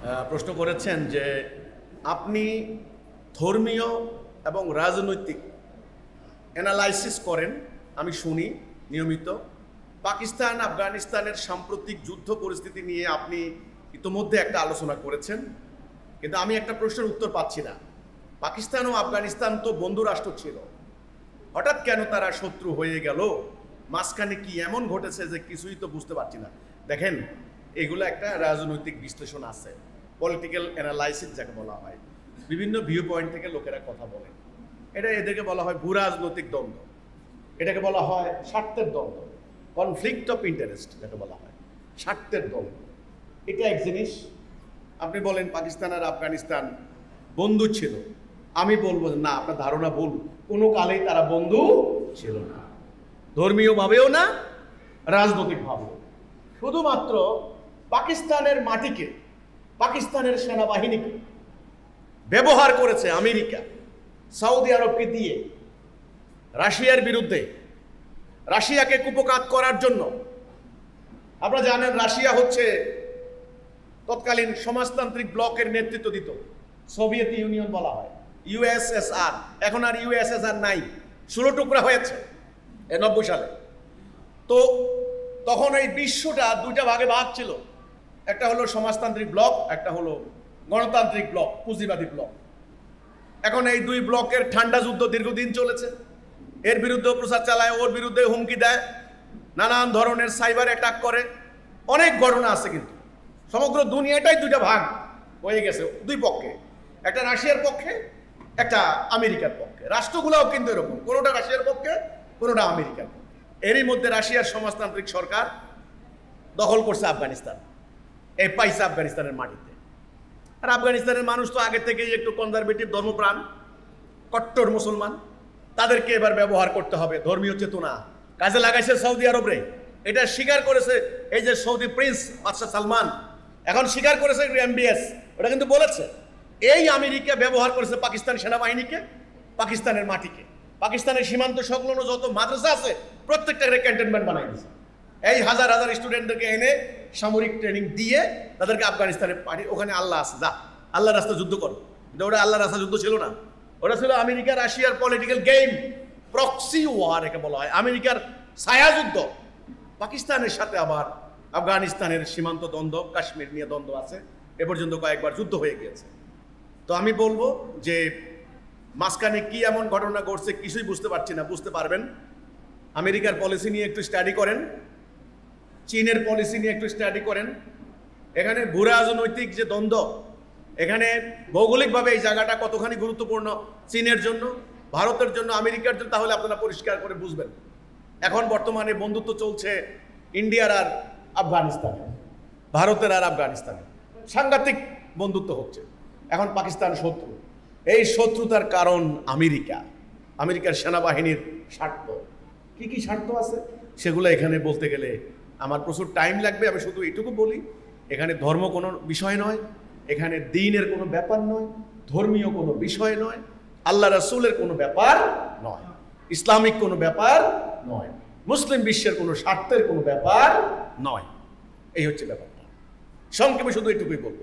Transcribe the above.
প্রশ্ন করেছেন যে আপনি ধর্মীয় এবং রাজনৈতিক অ্যানালাইসিস করেন, আমি শুনি নিয়মিত। পাকিস্তান, আফগানিস্তানের সাম্প্রতিক যুদ্ধ পরিস্থিতি নিয়ে আপনি ইতোমধ্যে একটা আলোচনা করেছেন। কিন্তু আমি একটা প্রশ্নের উত্তর পাচ্ছি না। পাকিস্তান ও আফগানিস্তান তো বন্ধু রাষ্ট্র ছিল। হঠাৎ কেন তারা শত্রু হয়ে গেল? মাঝখানে কি এমন ঘটেছে যে কিছুই তো বুঝতে পারছি না। দেখেন এগুলো একটা রাজনৈতিক বিশ্লেষণ আছে। পলিটিক্যাল অ্যানালাইসিস যাকে বলা হয়। বিভিন্ন ভিউ পয়েন্ট থেকে লোকেরা কথা বলে। এটা এদেরকে বলা হয় ভূ রাজনৈতিক দ্বন্দ্ব। এটাকে বলা হয় স্বার্থের দ্বন্দ্ব। কনফ্লিক্ট অফ ইন্টারেস্ট যাকে বলা হয়। স্বার্থের দ্বন্দ্ব। এটা এক জিনিস। আপনি বলেন পাকিস্তান আর আফগানিস্তান বন্ধু ছিল। আমি বলব না, আপনার ধারণা ভুল। কোনো কালেই তারা বন্ধু ছিল না। ধর্মীয়ভাবেও না, রাজনৈতিকভাবেও। শুধুমাত্র পাকিস্তানের মাটিকে, পাকিস্তানের সেনাবাহিনীকে ব্যবহার করেছে আমেরিকা, সৌদি আরবকে দিয়ে। রাশিয়ার বিরুদ্ধে, রাশিয়াকে কুপকাত করার জন্য। আপনারা জানেন, রাশিয়া হচ্ছে তৎকালীন সমাজতান্ত্রিক ব্লকের নেতৃত্ব দিত। সোভিয়েত ইউনিয়ন বলা হয় ইউএসএসআর এখন আর ইউএসএসআর নাই, ষোলো টুকরা হয়েছে এ নব্বই সালে। তো তখন এই বিশ্বটা দুইটা ভাগে ভাগ ছিল। একটা হলো সমাজতান্ত্রিক ব্লক, একটা হলো গণতান্ত্রিক ব্লক, পুঁজিবাদী ব্লক। এখন এই দুই ব্লকের ঠান্ডা যুদ্ধ দীর্ঘদিন চলেছে। এর বিরুদ্ধে প্রচার চালায়, ওর বিরুদ্ধে হুমকি দেয়, নানান ধরনের সাইবার অ্যাটাক করে। অনেক ঘটনা আছে কিন্তু। সমগ্র দুনিয়াটাই দুইটা ভাগ হয়ে গেছে, দুই পক্ষে। একটা রাশিয়ার পক্ষে, একটা আমেরিকার পক্ষে। রাষ্ট্রগুলোও কিন্তু এরকম, কোনোটা রাশিয়ার পক্ষে, কোনোটা আমেরিকার পক্ষে। এরই মধ্যে রাশিয়ার সমাজতান্ত্রিক সরকার দখল করছে আফগানিস্তান। এই পাইছে আফগানিস্তানের মাটিতে। আর আফগানিস্তানের মানুষ তো আগে থেকেই একটু কনজারভেটিভ ধর্মপ্রাণ, কট্টর মুসলমান, তাদেরকে এবার ব্যবহার করতে হবে। ধর্মীয় চেতনা। কাজে লাগাইছে সৌদি আরবরে। এটা স্বীকার করেছে এই যে সৌদি প্রিন্স বাদশাহ সালমান। এখন স্বীকার করেছে এমবিএস ওটা কিন্তু বলেছে। এই আমেরিকা ব্যবহার করেছে পাকিস্তান সেনাবাহিনীকে, পাকিস্তানের মাটিকে। পাকিস্তানের সীমান্ত সংলগ্ন যত মাদ্রাসা আছে প্রত্যেকটাকে ক্যান্টনমেন্ট বানাই দিয়েছে। এই হাজার হাজার স্টুডেন্টদেরকে এনে সামরিক ট্রেনিং দিয়ে তাদেরকে আফগানিস্তানে পাঠিয়ে, ওখানে আল্লাহ আছে, যা। আল্লাহ রাস্তা যুদ্ধ করো। কিন্তু ওটা আল্লাহ রাস্তা যুদ্ধ ছিল না। ওটা ছিল আমেরিকা, রাশিয়ার পলিটিক্যাল গেম প্রক্সি ওয়ার একে বলা হয়। আমেরিকার ছায়া যুদ্ধ। পাকিস্তানের সাথে আবার আফগানিস্তানের সীমান্ত দ্বন্দ্ব, কাশ্মীর নিয়ে দ্বন্দ্ব আছে। এ পর্যন্ত কয়েকবার যুদ্ধ হয়ে গিয়েছে। তো আমি বলব যে মাঝখানে কি এমন ঘটনা ঘটছে কিছুই বুঝতে পারছি না, বুঝতে পারবেন। আমেরিকার পলিসি নিয়ে একটু স্টাডি করেন। চীনের পলিসি নিয়ে একটু স্টাডি করেন। এখানে ভূ রাজনৈতিক যে দ্বন্দ্ব, এখানে ভৌগোলিকভাবে এই জায়গাটা কতখানি গুরুত্বপূর্ণ চীনের জন্য, ভারতের জন্য, আমেরিকার জন্য, তাহলে আপনারা পরিষ্কার করে বুঝবেন। এখন বর্তমানে বন্ধুত্ব চলছে ইন্ডিয়ার আর আফগানিস্তানে ভারতের আর আফগানিস্তানে সাংঘাতিক বন্ধুত্ব হচ্ছে। এখন পাকিস্তান শত্রু। এই শত্রুতার কারণ আমেরিকা। আমেরিকার সেনাবাহিনীর স্বার্থ। কি কি স্বার্থ আছে? সেগুলো এখানে বলতে গেলে আমার প্রচুর টাইম লাগবে, আমি শুধু এটুকু বলি, এখানে ধর্ম কোনো বিষয় নয়, এখানে দিনের কোনো ব্যাপার নয়, ধর্মীয় কোনো বিষয় নয়, আল্লাহ রাসুলের কোনো ব্যাপার নয়, ইসলামিক কোনো ব্যাপার নয়, মুসলিম বিশ্বের কোনো স্বার্থের কোনো ব্যাপার নয়। এই হচ্ছে ব্যাপারটা। সংক্ষেপে শুধু এটুকুই বলব।